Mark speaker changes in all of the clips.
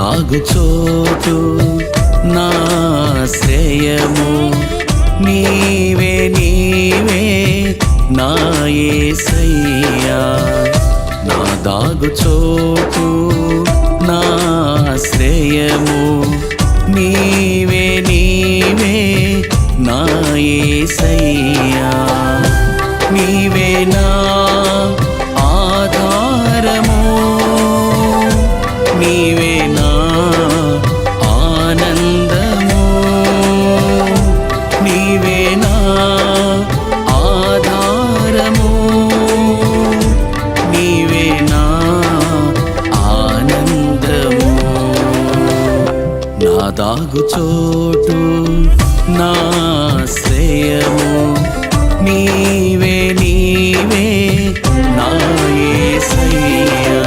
Speaker 1: సాగుచోటు నా శ్రేయము. నీవే నీవే నా యేసయ్యా నా దాగుచోటు నా శ్రేయము. నీవే నీవే నా యేసయ్యా నీవే దాగు చోటు నా శ్రేయము నీవే నీవే నా యేసయ్యా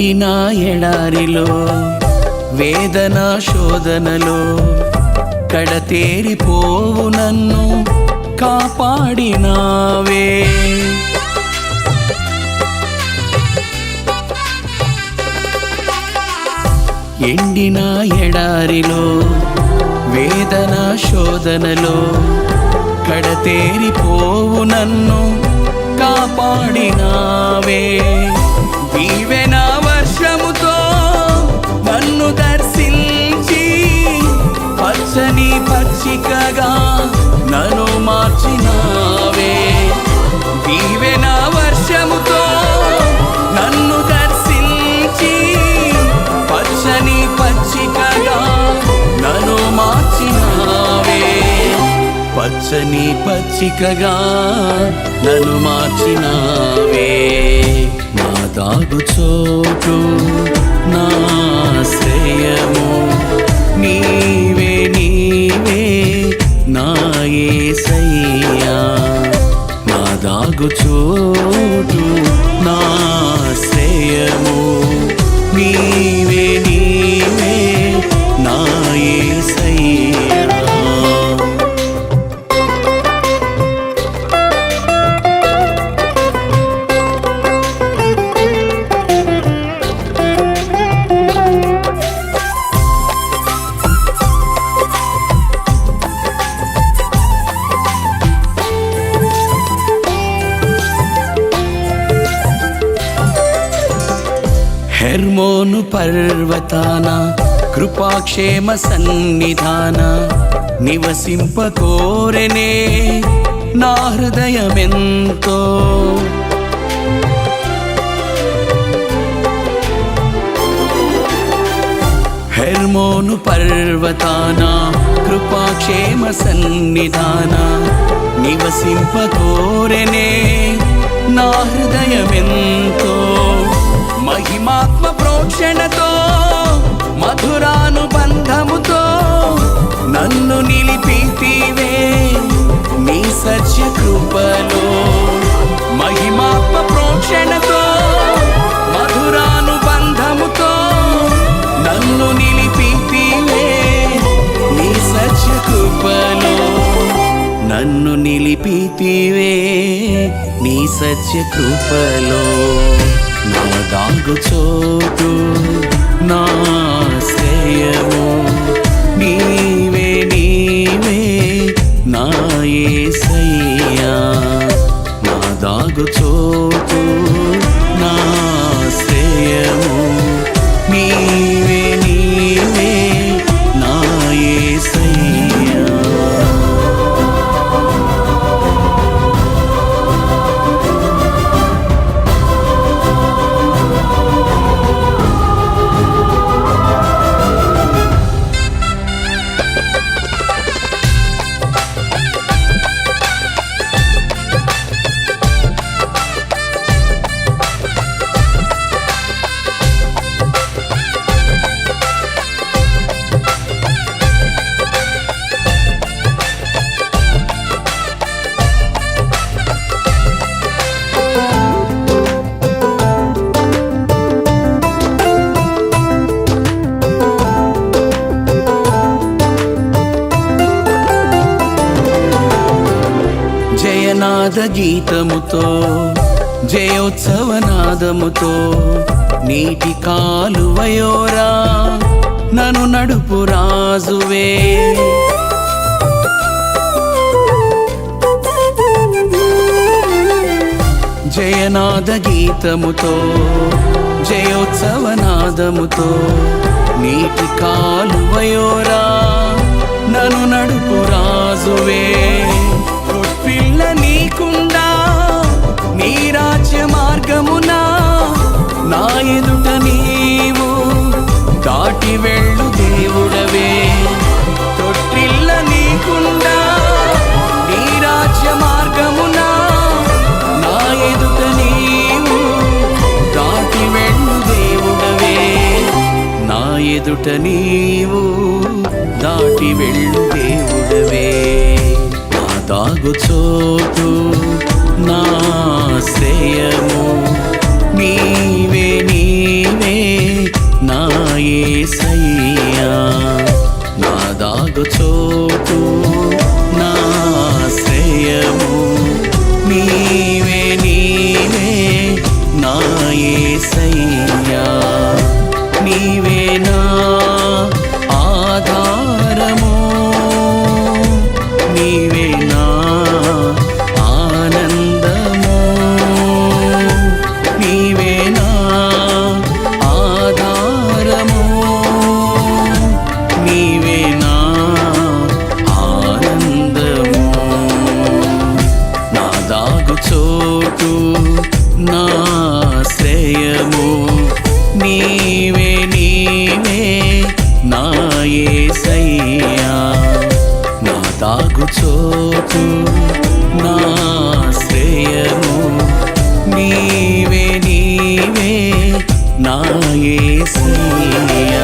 Speaker 1: ఎండిన ఎడారిలో వేదన శోధనలో కడతేరిపోవు నన్ను కాపాడినావే. ఎండిన ఎడారిలో వేదన శోధనలో కడతేరిపోవు నన్ను కాపాడినావే. పచ్చని పచ్చికగా నన్ను మార్చినావే. నా దాగు చోటు నా హెర్మోను పర్వతాన కృపాక్షేమ సన్నిధాన నివసింప నివసింపకోరెనే నా హృదయమెంతో. హెర్మోను పర్వతాన కృపాక్షేమ సన్నిధాన నివసింప నివసింపకోరెనే నా హృదయమెంతో. మహిమాత్మ ప్రోక్షణతో మధురానుబంధముతో నన్ను నిలిపితివే నీ సత్య కృపలో మహిమాత్మ ప్రోక్షణతో మధురానుబంధముతో నన్ను నిలిపితివే నీ సత్య కృపలో నన్ను నిలిపితివే నీ సత్య కృపలో దాగు చోటు నా శ్రేయము. నీవే నీవే నాయే యేసయ్యా నా దాగు చోటు నా శ్రేయము. నీ జయనాద గీతముతో జయోత్సవనాదముతో నీటి కాలువయోరా నను నడుపు రాజువే. జయనాద గీతముతో జయోత్సవనాదముతో నీటి కాలువయో ఎదుట నీవు దాటి వెళ్ళు దేవుడవే. నా దాగు చోటు నా శ్రేయము నీవే నీవే నా యేసయ్యా నా దాగు చోటు నాకు నా శ్రేయము నీవే నీవే నాయే సయ్యా నా తాగు చోటు నా శ్రేయము నీవే నీవే నాయే సయ్యా